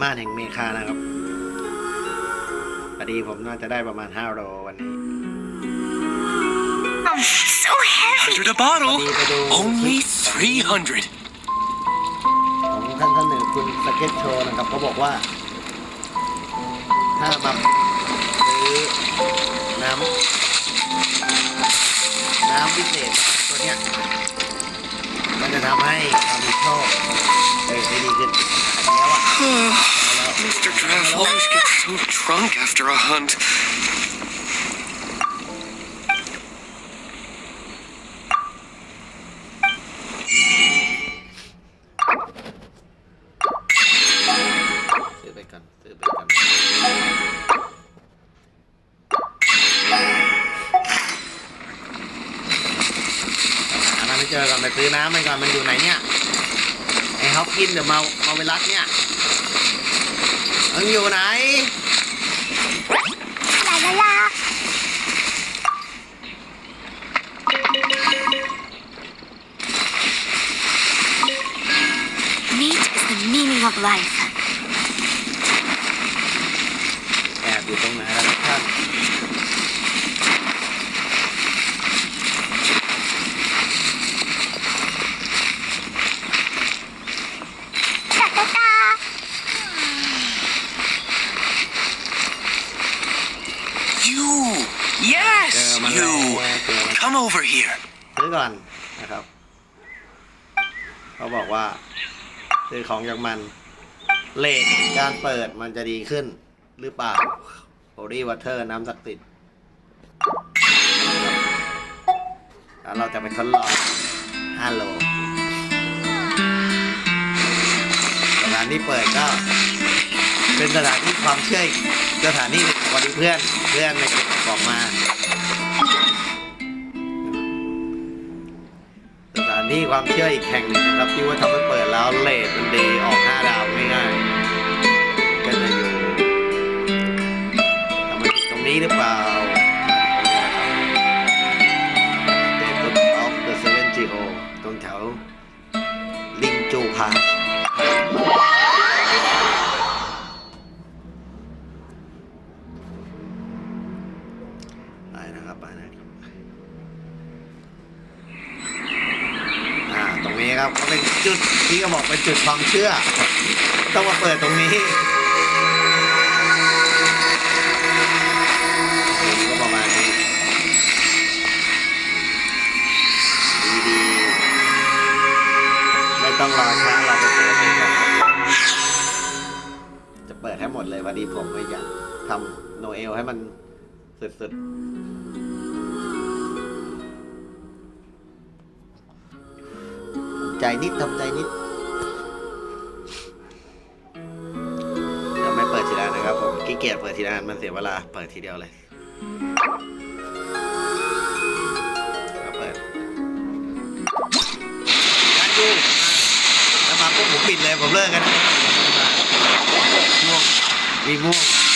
ม่านแห่งเมฆานะครับพอดีผมน่าจะได้ประมาณ 5 โลวันนี้ I'm so heavy. 100 a bottle. Pwede ba daw- Only 300. ของท่านท่านหนึ่งคุณสเก็ตโชว์นะครับเขาบอกว่า ถ้ามาซื้อน้ำน้ำพิเศษตัวเนี้ย มันจะทำให้ความมีโชคเกิดได้ดีขึ้นหายแล้วอ่ะ Mr. Draft always gets so drunk after a hunt. ำมันก่อนมันอยู่ไหนเนี่ยไอ้ฮอปกินเดี๋ยวมาเอาไปรัดเนี่ยมันอยู่ไหน La la la. Meat is the meaning of life. แอบอยู่ตรงไหนแล้วท่าน Da da da. You! เจอ Yes, มันแล้ว you! เจอมัน Come over here. ซื้อก่อนนะครับ เขาบอกว่า ซื้อของจากมันเลทการเปิดมันจะดีขึ้นหรือเปล่าโอรีวัเตอร์น้ำศักดิ์สิทธิ์แล้วเราจะไปทดลอง5โหลสถานที่เปิดก็ เป็นสถานที่ความเชื่อสถานที่หนึ่งวันนี้เพื่อนเพื่อนในกลุ่มบอกมา ที่ความเชื่ออีกแห่งหนึ่งนะครับที่ว่าทำให้เปิดแล้วเลทมันดีออกห้าดาวง่ายๆก็จะอยู่ทำมันตรงนี้หรือเปล่า State of the Seven GO ตรงแถวลิงจูพาไปนะครับไปนะครับ อ่า ครับก็เป็นจุดที่เขาบอกเป็นจุดความเชื่อ ต้องมาเปิดตรงนี้ก็ประมาณนี้ดีๆไม่ต้องรอช้าเราไปเปิดเองครับจะเปิดให้หมดเลยวันนี้ผมก็อยากทำโนเอลให้มันสุดๆ นิดทำใจนิดเดี๋ยวไม่เปิดทีละนะครับผมขี้เกียจเปิดทีละมันเสียเวลาเปิดทีเดียวเลยเปิดการดูแล้วมาปุ๊บผมปิดเลยผมเลิกกันม่วงมีม่วง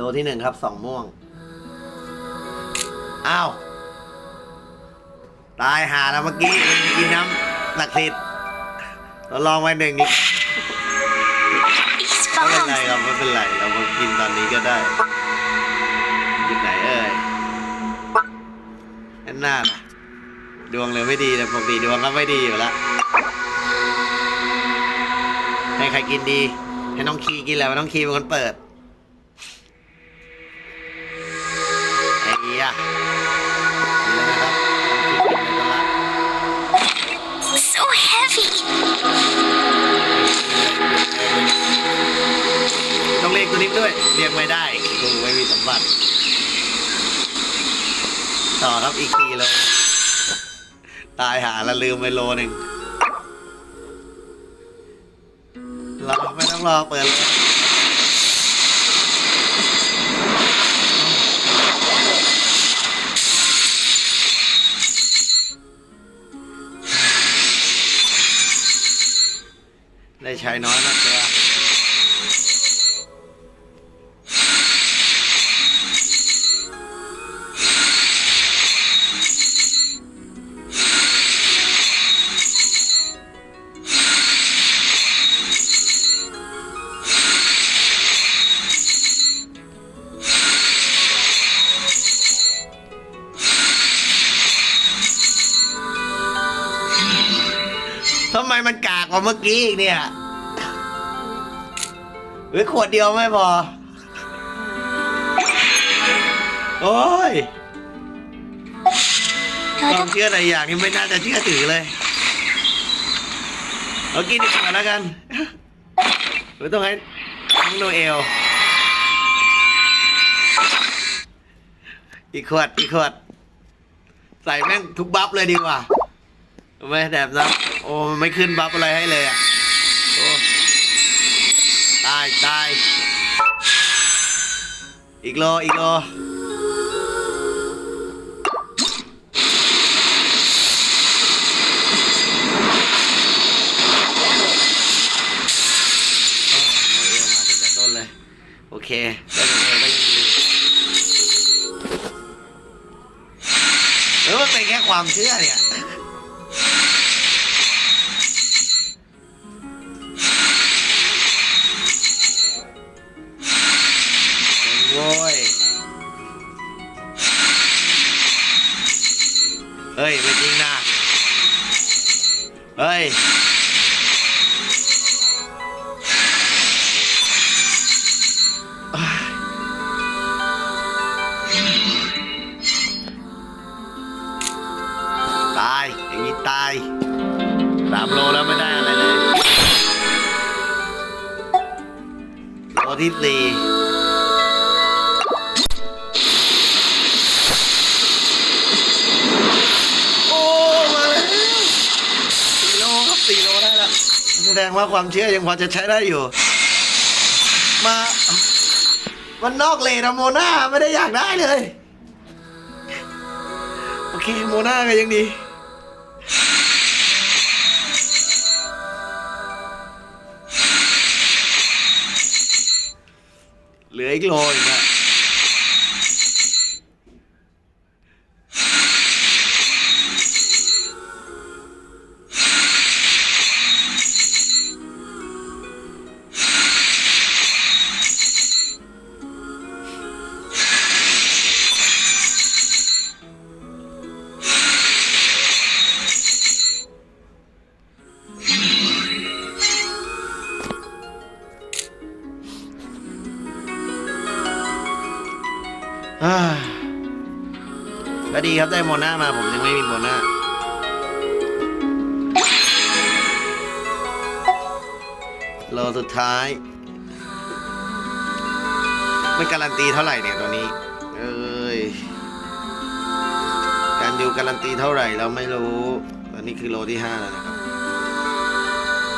โลที่หนึ่งครับสองม่วง อ้าว ตายหาแล้วเมื่อกี้กินน้ำหลักสิทธิ์เราลองไว้หนึ่งนิด It's ไม่เป็นไร bombs. ครับไม่เป็นไรเรามากินตอนนี้ก็ได้กินไหนเอ่ยนั่นน่าล่ะดวงเลยไม่ดีแต่ปกติดวงก็ไม่ดีอยู่แล้วให้ใครกินดี ให้น้องคีกินแล้วน้องคีเป็นคนเปิด ยะกินแล้วนะครับน้องคีกินไปก่อนละ So heavy. ต้องเรียกตัวนี้ด้วย เรียกไม่ได้กูไม่มีสมบัติ ต่อครับอีกสี่โลตายหาละลืมไปโลหนึ่งรอไม่ต้องรอเปิดเลย ได้ใช้น้อยมากตัวท กว่าเมื่อกี้อีกเนี่ยหรือขวดเดียวไม่พอ โอ้ยคอวามงเชื่อแต่อย่างนี้ไม่น่าจะเชื่อถือเลยเอากินอีกขวดแล้วกัน หรือต้องให้น้องโนเอล อีกขวดอีกขวด ใส่แม่งทุกบัฟเลยดีกว่าไม่แดบนะ โอ้ไม่ขึ้นบัฟอะไรให้เลยอะโอ้ตายตาย อีกโลอีกโลโอ้โนเอลมาตั้งแต่ต้นเลยโอเคได้เอลก็ยังดีเออมันเป็นแค่ความเชื่อเนี่ย ตายสามโลแล้วไม่ได้อะไรเลย โลที่สี่โอ้มาแล้วสี่โลครับสี่โลได้แล้วแสดงว่าความเชื่อยังพอจะใช้ได้อยู่ มามันนอกเลนะโมนาไม่ได้อยากได้เลย โอเค โมนาก็ยังดี เก็ดีครับได้โมนามาผมยังไม่มีโมนาโลสุดท้ายไม่การันตีเท่าไหร่เนี่ยตัวนี้ เอ้ย การอยู่การันตีเท่าไหร่เราไม่รู้ อันนี้คือโลที่ห้าแล้วนะครับ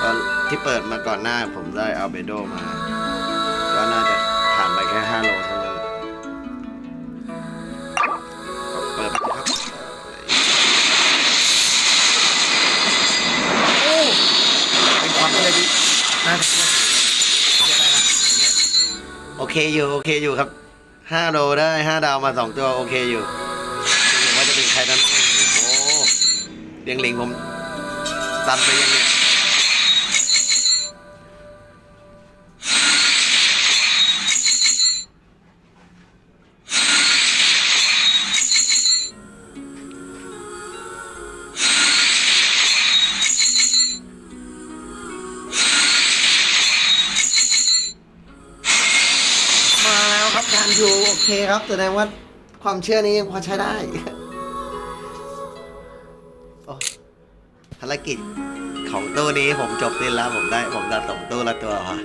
ตอนที่เปิดมาก่อนหน้าผมได้อัลเบโดมา ก็น่าจะผ่านไปแค่ห้าโลเท่านั้นาจะเชื่อเชื่อได้ละโอเคอยู่โอเคอยู่ครับห้าโลได้ห้าดาวมาสองตัวโอเคอยู่ไม่ว่าจะเป็นใครนั้นโอ้โหเลี้ยงหลิงผมตันไปยังเนี่ย เคครับแสดงว่าความเชื่อนี้ยังพอใช้ได้ภารกิจของตู้นี้ผมจบสิ้นแล้วผมได้ ผมจะส่งตู้ละตัวค่ะ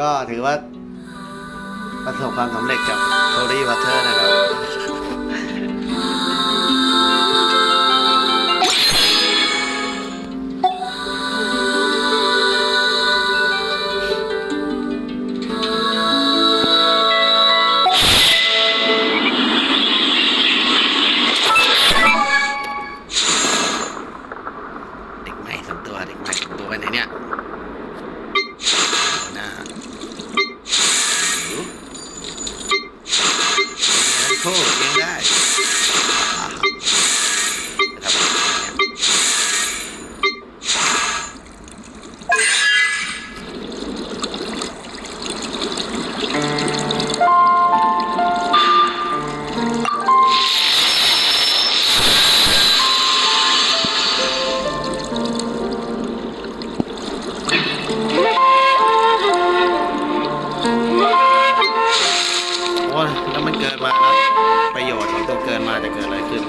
ก็ถือว่าประสบความสำเร็จกับโทรี่วัตเทอร์นะครับ โอ้ยแล้วมันเกินมาแล้วประโยชน์ของตัวเกินมาจะเกิดอะไรขึ้น